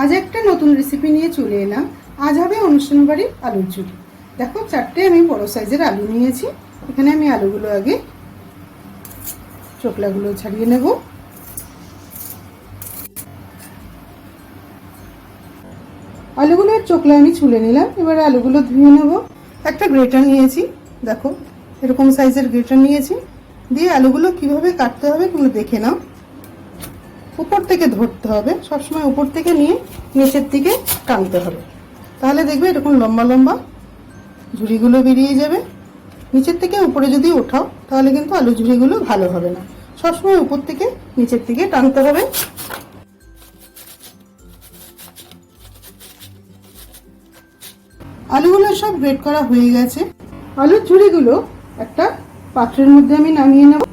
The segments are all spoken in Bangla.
আজ একটা নতুন রেসিপি নিয়ে চলে এলাম। আজ হবে অনুষ্ঠান বাড়ির আলুর ঝুড়ি দেখো, চারটে আমি বড় সাইজের আলু নিয়েছি। এখানে আমি আলুগুলো আগে চোকলাগুলো ছাড়িয়ে নেব। আলুগুলোর চোকলা আমি ছুলে নিলাম। এবার আলুগুলো ধুয়ে নেব। একটা গ্রেটার নিয়েছি। দেখো, এরকম সাইজের গ্রেটার নিয়েছি। দিয়ে আলুগুলো কীভাবে কাটতে হবে তুমি দেখে নাও। উপর থেকে ধরতে হবে। সবসময় উপর থেকে নিয়ে নিচের দিকে টানতে হবে। তাহলে দেখবে এরকম লম্বা লম্বা ঝুড়িগুলো বেরিয়ে যাবে। নিচের থেকে উপরে যদি ওঠাও, তাহলে কিন্তু আলু ঝুড়িগুলো ভালো হবে না। সবসময় উপর থেকে নিচের দিকে টানতে হবে। আলুগুলো সব গ্রেট করা হয়ে গেছে। আলুর ঝুড়িগুলো একটা পাত্রের মধ্যে আমি নামিয়ে নেব।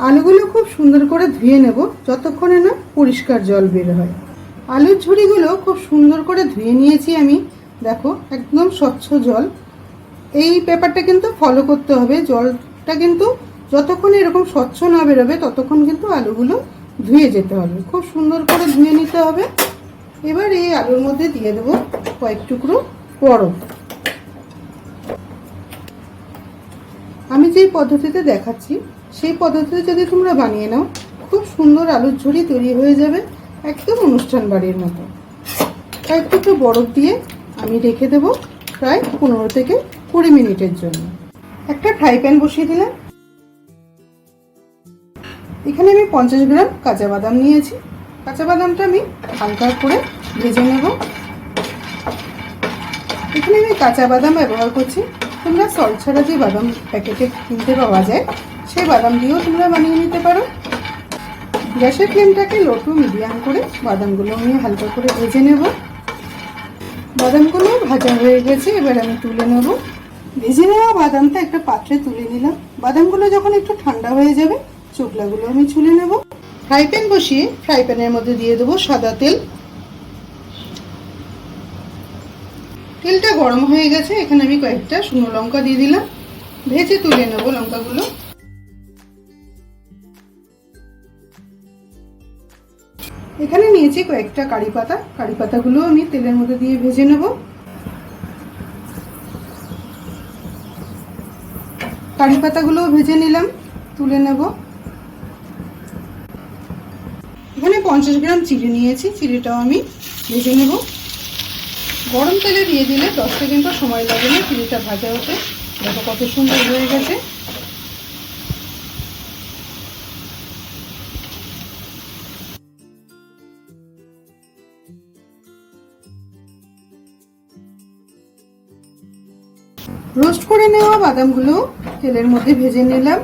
আলুগুলো খুব সুন্দর করে ধুয়ে নেব, যতক্ষণে না পরিষ্কার জল বের হয়। আলুর ঝুড়িগুলো খুব সুন্দর করে ধুয়ে নিয়েছি আমি। দেখো, একদম স্বচ্ছ জল। এই পেপারটা কিন্তু ফলো করতে হবে। জলটা কিন্তু যতক্ষণ এরকম স্বচ্ছ না বেরোবে, ততক্ষণ কিন্তু আলুগুলো ধুয়ে যেতে হবে। খুব সুন্দর করে ধুয়ে নিতে হবে। এবার এই আলুর মধ্যে দিয়ে দেবো কয়েক টুকরো বরফ যেই পদ্ধতিতে দেখাচ্ছি, সেই পদ্ধতিতে যদি তোমরা বানিয়ে নাও, খুব সুন্দর আলুর ঝুড়ি তৈরি হয়ে যাবে একদম অনুষ্ঠান বাড়ির মতো। কয়েক টুকরো বরফ দিয়ে আমি রেখে দেবো প্রায় পনেরো থেকে কুড়ি মিনিটের জন্য। একটা ফ্রাই প্যান বসিয়ে দিলাম। এখানে আমি পঞ্চাশ গ্রাম কাঁচা বাদাম নিয়েছি। কাঁচা বাদামটা আমি হালকা করে ভেজে নেব। এখানে আমি কাঁচা বাদাম ব্যবহার করছি। তোমরা সল্ট ছাড়া যে বাদাম প্যাকেটে কিনতে পাওয়া যায়, সেই বাদাম দিয়েও তোমরা বানিয়ে নিতে পারো। গ্যাসের ফ্লেমটাকে লো টু মিডিয়াম করে বাদামগুলো আমি হালকা করে ভেজে নেব। বাদামগুলো ভাজা হয়ে গেছে, এবার আমি তুলে নেব। ভেজে নেওয়া বাদামটা একটা পাত্রে তুলে নিলাম। বাদামগুলো যখন একটু ঠান্ডা হয়ে যাবে, চোকলাগুলো আমি ছুলে নেব। ফ্রাই প্যান বসিয়ে ফ্রাই প্যানের মধ্যে দিয়ে দেবো সাদা তেল। তেলটা গরম হয়ে গেছে, এখানে আমি কয়েকটা শুকনো লঙ্কা দিয়ে দিলাম। ভেজে তুলে নেব লঙ্কাগুলো। এখানে নিয়েছি কয়েকটা কারি পাতা। কারি পাতাগুলো আমি তেলের মধ্যে দিয়ে ভেজে নেব। কারি পাতাগুলো ভেজে নিলাম, তুলে নেব। এখানে পঞ্চাশ গ্রাম চিড়ে নিয়েছি, চিড়েটাও আমি ভেজে নেব। গরম তেলে দিয়ে দিলে দশ সেকেন্ডও সময় লাগে না চিড়িটা ভাজা হতে। দেখো কত সুন্দর হয়ে গেছে। রোস্ট করে নেওয়া বাদামগুলো তেলের মধ্যে ভেজে নিলাম।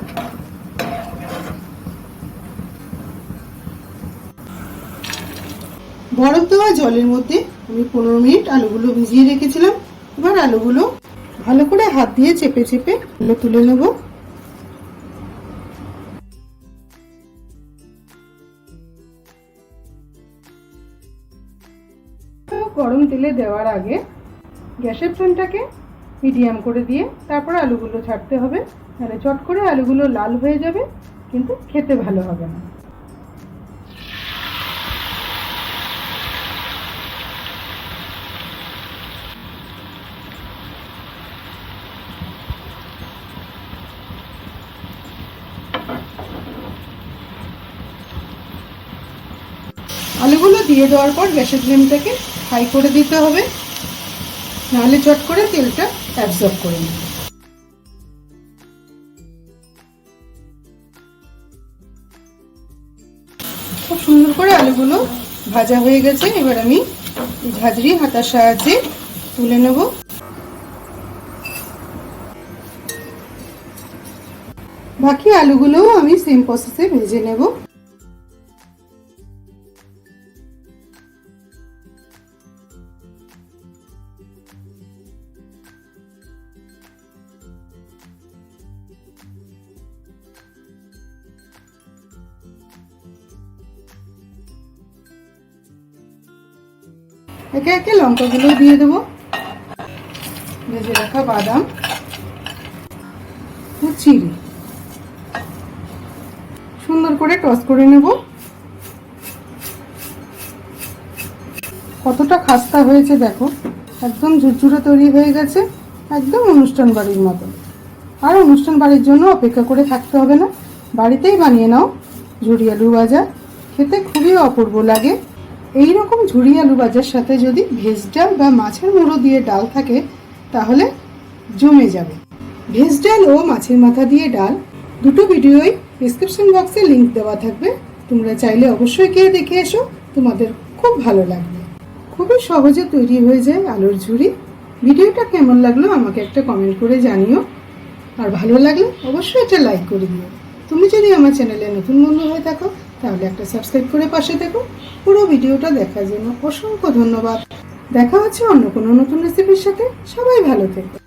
বরফ দেওয়া জলের মধ্যে আমি পনেরো মিনিট আলুগুলো ভিজিয়ে রেখেছিলাম। এবার আলুগুলো ভালো করে হাত দিয়ে চেপে চেপে এগুলো তুলে নেব। গরম তেলে দেওয়ার আগে গ্যাসের ফ্লেমটাকে মিডিয়াম করে দিয়ে তারপর আলুগুলো ছাড়তে হবে। মানে চট করে আলুগুলো লাল হয়ে যাবে, কিন্তু খেতে ভালো হবে না। আলুগুলো দিয়ে দেওয়ার পর গ্যাসের ফ্লেমটাকে হাই করে দিতে হবে। নাহলে চট করে তেলটা অ্যাবজর্ব করে নেবে খুব সুন্দর করে আলুগুলো ভাজা হয়ে গেছে। এবার আমি ঝাঁঝরি হাতার সাহায্যে তুলে নেব। বাকি আলুগুলোও আমি সেম প্রসেসে ভেজে নেব। একে একে লঙ্কাগুলো দিয়ে দেবো। ভেজে রাখা বাদাম ও চিড়ি। সুন্দর করে টস করে নেব। কতটা খাস্তা হয়েছে দেখো, একদম ঝুরঝুরে তৈরি হয়ে গেছে, একদম অনুষ্ঠান বাড়ির মতো আর অনুষ্ঠান বাড়ির জন্য অপেক্ষা করে থাকতে হবে না, বাড়িতেই বানিয়ে নাও ঝুড়ি আলু ভাজা, খেতে খুবই অপূর্ব লাগে। এই রকম ঝুড়ি আলু ভাজার সাথে যদি ভেজ ডাল বা মাছের মুড়ো দিয়ে ডাল থাকে, তাহলে জমে যাবে। ভেজ ডাল ও মাছের মাথা দিয়ে ডাল, দুটো ভিডিওই ডিসক্রিপশন বক্সে লিংক দেওয়া থাকবে। তোমরা চাইলে অবশ্যই গিয়ে দেখে এসো, তোমাদের খুব ভালো লাগবে। খুবই সহজে তৈরি হয়ে যায় আলুর ঝুড়ি। ভিডিওটা কেমন লাগল আমাকে একটা কমেন্ট করে জানিও। আর ভালো লাগলে অবশ্যই একটা লাইক করে দিও। তুমি যদি আমার চ্যানেলে নতুন বন্ধু হয়ে থাকো তাহলে একটা সাবস্ক্রাইব করে পাশে থেকো। পুরো ভিডিওটা দেখার জন্য অসংখ্য ধন্যবাদ। দেখা হচ্ছে অন্য কোনো নতুন রেসিপির সাথে। সবাই ভালো থেকো।